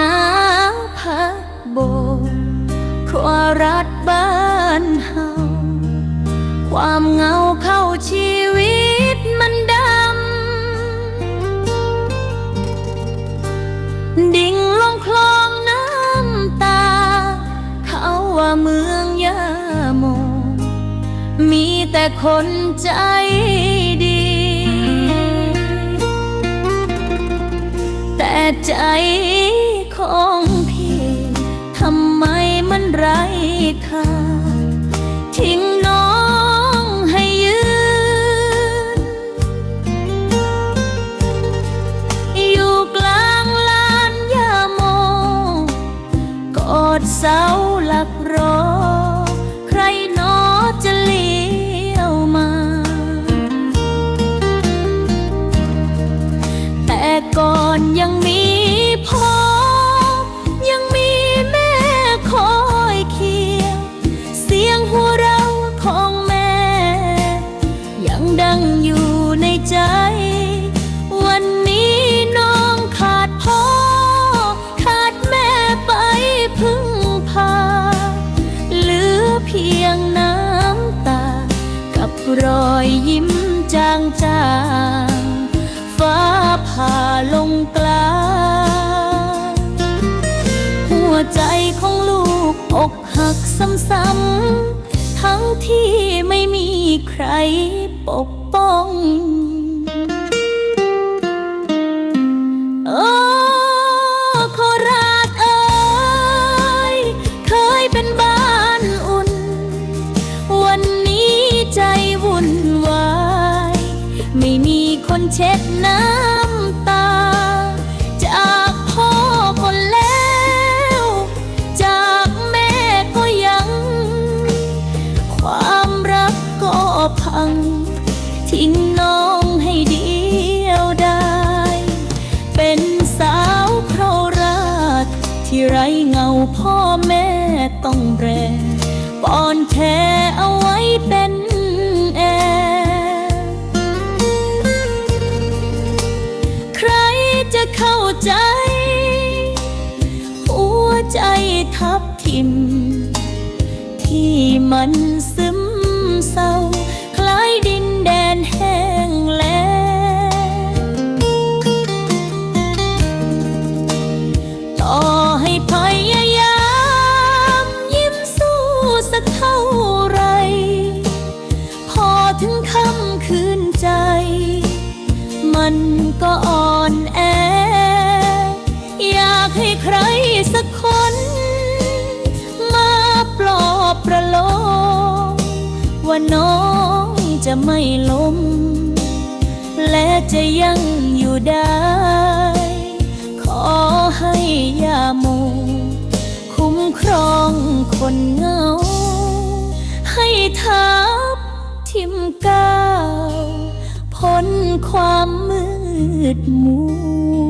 น้ำพัดโบกครัวรัดบ้านเฮาความเหงาเข้าชีวิตมันดำ ดิ่งลงคลองน้ำตา เขาว่าเมืองยาโม มีแต่คนใจดี แต่ใจ ของพี่ ทำไมมันไร้ค่า ทิ้งน้องให้ยืน อยู่กลางลานยาโม กอดเสาหลักรอย ยังน้ำตา กับรอยยิ้มจางจางๆฟ้าผ่าลงกลางหัวใจของลูกอกหักซ้ำๆทั้งที่ไม่มีใครปกป้อง เช็ดน้ำตา จากพ่อคนแล้ว จากแม่ก็ยัง ความรักก็พัง ทิ้งน้องให้เดียวดายเป็นสาวโคราชที่ไรเงาพ่อแม่ต้องแบก จะเข้าใจ หัวใจทับทิม ที่มันซึมเศร้า ว่าน้องจะไม่ล้ม และจะยังอยู่ได้ ขอให้ยาโมคุ้มครองคนเหงา ให้ทับทิมก้าวพ้นความมืดมัว